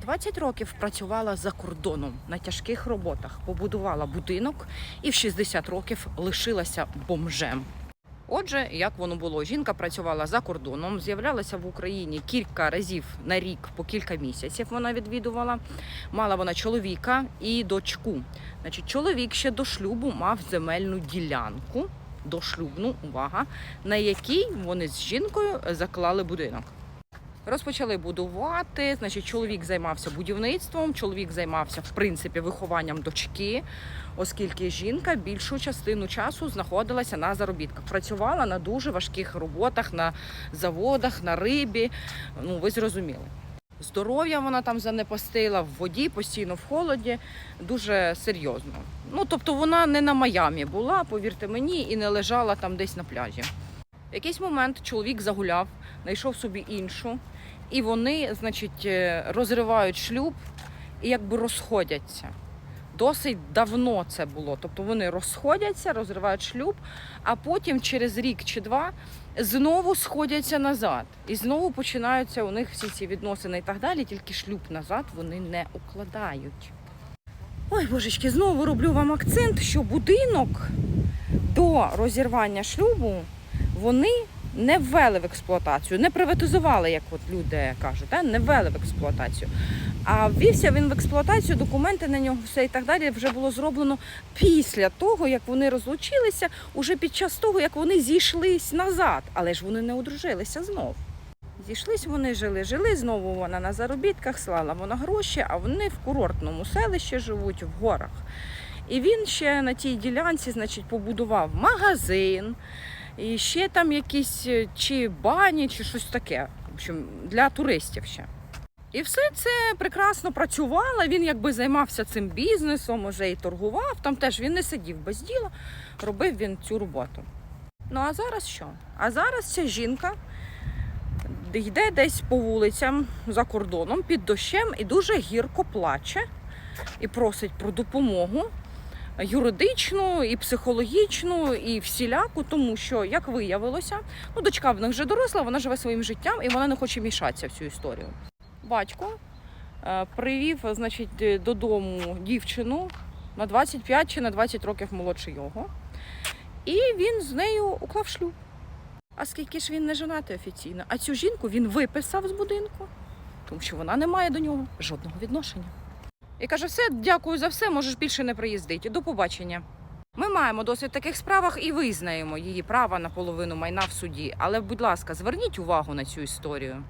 20 років працювала за кордоном на тяжких роботах, побудувала будинок і в 60 років лишилася бомжем. Отже, як воно було, жінка працювала за кордоном, з'являлася в Україні кілька разів на рік, по кілька місяців вона відвідувала. Мала вона чоловіка і дочку. Значить, чоловік ще до шлюбу мав земельну ділянку, дошлюбну, увага, на якій вони з жінкою заклали будинок. Розпочали будувати. Значить, чоловік займався будівництвом, чоловік займався в принципі вихованням дочки, оскільки жінка більшу частину часу знаходилася на заробітках. Працювала на дуже важких роботах, на заводах, на рибі. Ну, ви зрозуміли. Здоров'я вона там занепастила в воді, постійно в холоді, дуже серйозно. Ну тобто вона не на Майамі була, повірте мені, і не лежала там десь на пляжі. В якийсь момент чоловік загуляв, знайшов собі іншу, і вони, значить, е, розривають шлюб і якби розходяться. Досить давно це було. Тобто вони розходяться, розривають шлюб, а потім через рік чи два знову сходяться назад. І знову починаються у них всі ці відносини і так далі, тільки шлюб назад вони не укладають. Ой, божечки, знову роблю вам акцент, що будинок до розірвання шлюбу вони не ввели в експлуатацію, не приватизували, як от люди кажуть, не ввели в експлуатацію. А ввівся він в експлуатацію, документи на нього, все і так далі вже було зроблено після того, як вони розлучилися, уже під час того, як вони зійшлись назад, але ж вони не одружилися знов. Зійшлись вони жили, жили знову вона на заробітках, слала вона гроші, а вони в курортному селищі живуть в горах. І він ще на тій ділянці, значить, побудував магазин, і ще там якісь е, чи бані, чи щось таке. В общем, для туристів ще. І все це прекрасно працювало. Він якби займався цим бізнесом, уже і торгував. Там теж він не сидів без діла, робив він цю роботу. Ну а зараз що? А зараз ця жінка йде десь по вулицям за кордоном під дощем і дуже гірко плаче і просить про допомогу юридичну, і психологічну, і всіляку, тому що, як виявилося, ну дочка в них вже доросла, вона живе своїм життям і вона не хоче мішатися в цю історію. Батько е, привів, значить, е, додому дівчину на 25 чи на 20 років молодше його, і він з нею уклав шлюб. А скільки ж він не женатий офіційно? А цю жінку він виписав з будинку, тому що вона не має до нього жодного відношення. І каже: все, дякую за все, можеш більше не приїздити. До побачення. Ми маємо досвід в таких справах і визнаємо її право на половину майна в суді. Але, будь ласка, зверніть увагу на цю історію.